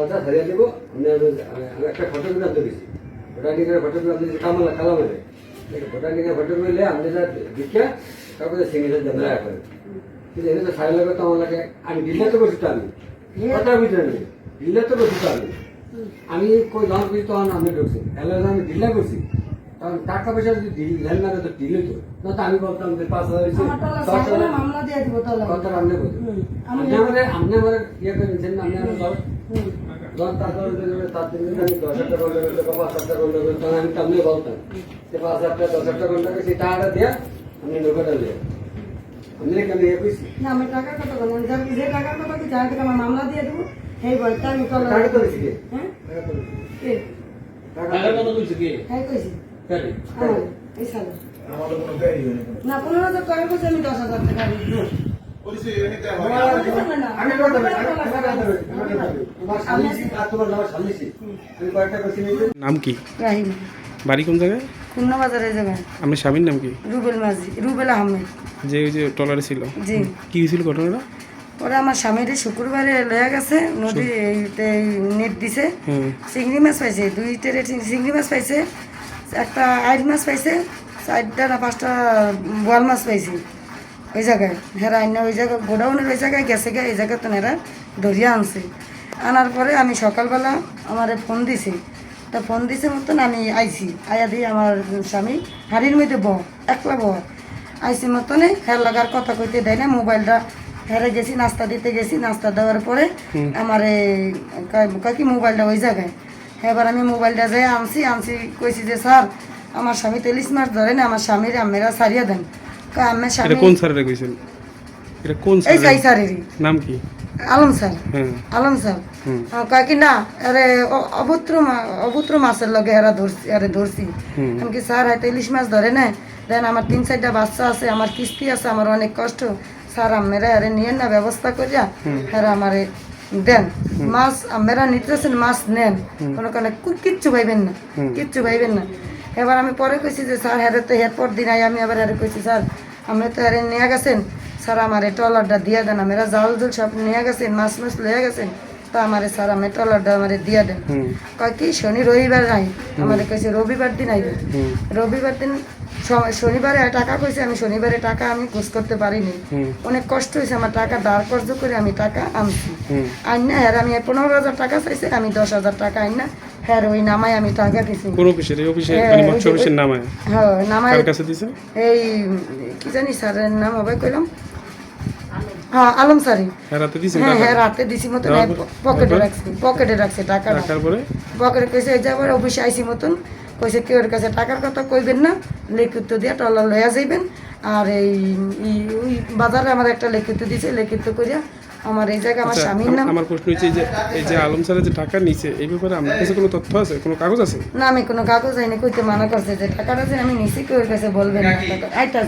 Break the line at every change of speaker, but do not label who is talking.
কথা সারিয়ে দেবো, আমি একটা ফটোগ্রাফ দেখেছি ভোটানিকের ফটোগ্রাফ দিয়েছি কামালা কালামারে ভোটানিকের ফটোগ্রাফ নিলে আপনি যা দীক্ষা তারপরে সিঙ্গেলের জানা করে। কিন্তু এটা তো সারা লাগে তো আমার আমি দিল্লা তো তো আমি। কথা বুঝতে আমি দিল্লা তো বসে আমি। আমি কই জন বুঝি তখন আমি ঢুকছি। তাহলে আমি দিল্লা করছি তখন টাকা পয়সা যদি ধ্যান না তো দিলে তো। না তো আমি বলতাম যে পাঁচ হাজার হয়েছে।
মামলা দিয়ে দিব টলা
কথা আপনি
আমি
আপনি আমাদের আপনি আমাদের ইয়ে করেছেন আপনি আমার দশ টাকা হলে তার দিন আমি দশ হাজার টাকা হলে পাঁচ হাজার টাকা হলে তখন আমি বলতাম। যে পাঁচ হাজার টাকা দশ হাজার টাকা হলে সেই টাকাটা দিয়ে আপনি নৌকাটা দিয়ে। আপনি কেন ইয়ে করছি
না আমি টাকার কথা আমি যে টাকার কথা কি যার থেকে আমার মামলা দিয়ে দেবো সেই বলতে আমি
টাকা তো
হ্যাঁ?
টাকা
কি? হ্যাঁ কইছি।
কেন?
এই সালে
আমাদের কোনো গাড়ি হয়নি
না পনেরো হাজার টাকা কইছি আমি দশ হাজার টাকা দিব।
পরিচয় এমনিতে হয়।
নাম স্বামী আমি কয়েকটা
নাম কি?
রাহিম।
বাড়ি কোন জায়গায়?
খুলনা বাজারে জায়গায়।
আপনার স্বামীর নাম কি?
রুবেল মাঝি রুবেল আহমেদ।
যে ওই যে টলারে ছিল।
জি।
কি হয়েছিল ঘটনাটা?
ওরা আমার স্বামীর শুক্রবারে লয়ে গেছে নদী এইতে নেট দিছে।
হুম
চিংড়ি মাছ পাইছে দুই টেরে চিংড়ি মাছ পাইছে। একটা আইট মাছ পাইছে চারটা না পাঁচটা বোয়াল মাছ পাইছি। ওই জায়গায় হেরা আইনা ওই জায়গায় গোডাউনের ওই জায়গায় গেছে গে এই জায়গায় তো হেরা ধরিয়া আনছে। আনার পরে আমি সকালবেলা আমার ফোন দিছি। তা ফোন দিছে মতন আমি আইছি। আয়া দিয়ে আমার স্বামী হাড়ির মধ্যে বহ একলা বহ। আইসি মতনে হের লাগার কথা কইতে দেয় না মোবাইলটা হেরে গেছি নাস্তা দিতে গেছি নাস্তা দেওয়ার পরে আমার কয় কি মোবাইলটা ওই জায়গায়। এবার আমি মোবাইলটা যাই আনছি আনছি কইছি যে স্যার আমার স্বামী তো ইলিশ মাছ ধরে না আমার স্বামীর আমেরা সারিয়া দেন। আমার স্বামী
কোন স্যারের কইছেন? এটা কোন
এই সাই
স্যার
স্যারেরই।
নাম কি?
আলম স্যার।
হ্যাঁ।
আলম স্যার। কয় কি না আরে অভদ্র অভদ্র মাছের লগে এরা ধরছি আরে ধরছি। আমি কি স্যার হয়তো ইলিশ মাছ ধরে না? দেন আমার তিন চারটা বাচ্চা আছে আমার কিস্তি আছে আমার অনেক কষ্ট। স্যার আমেরা আরে নিয়েন না ব্যবস্থা করিয়া। হ্যাঁ আমারে দেন, মাছ আমেরা নিতেছেন মাছ, নেন। কোনো কারণে কিচ্ছু ভাইবেন না, কিচ্ছু ভাইবেন না। এবার আমি পরে কইছি যে, স্যার হ্যারে তো হের পর দিন আমি আবার হ্যারে কইছি, স্যার আমরা তো হ্যারে নিয়ে গেছেন। স্যার, আমার এই ট্রলারটা দিয়ে দেন আমরা জাল জল সব নিয়ে গেছেন মাছ মাছ লয়ে গেছেন। তো আমার স্যার আমি ট্রলারটা আমার দিয়ে দেন। কয় কি শনি রবিবার নাই? আমার কইছে রবিবার দিন আইবে। রবিবার দিন শনিবারে টাকা কইছে আমি শনিবারে টাকা আমি ঘুষ করতে পারিনি। অনেক কষ্ট হয়েছে আমার টাকা দাঁড় কর্য করে আমি টাকা আনছি। আইন না হ্যাঁ আমি পনেরো হাজার টাকা চাইছে আমি দশ হাজার টাকা আইন না হ্যাঁ ওই নামায় আমি টাকা দিছি।
কোন অফিসের? এই অফিসে
হ্যাঁ,
মানে মৎস্য অফিসের নাম হয়
নামায়
কার কাছে দিছে?
এই কি জানি স্যারের নাম হবে কইলাম। হ্যাঁ আলম স্যারই।
হ্যাঁ রাতে দিছেন
হ্যাঁ হ্যাঁ রাতে দিছি মতন পকেটে? রাখছি পকেটে রাখছে টাকা
রাখার পরে?
পকেটে কইছে এই যে অফিসে আইসি মতন কইছে কেউ কাছে টাকার কথা কইবেন না লিখিত দিয়ে টলা লইয়া যাইবেন। আর এই ওই বাজারে আমার একটা লিখিত দিছে লিখিত করিয়া আমার এই জায়গায় আমার
আচ্ছা,
স্বামীর নাম
আমার প্রশ্ন হচ্ছে যে এই যে আলম স্যারের যে টাকা নিছে এই ব্যাপারে আপনার কাছে কোনো তথ্য আছে? কোনো কাগজ আছে?
না আমি কোনো কাগজ আইনি কইতে মানা করছে যে টাকাটা যে আমি নিছি কেউ ওর কাছে বলবেন না। আইটা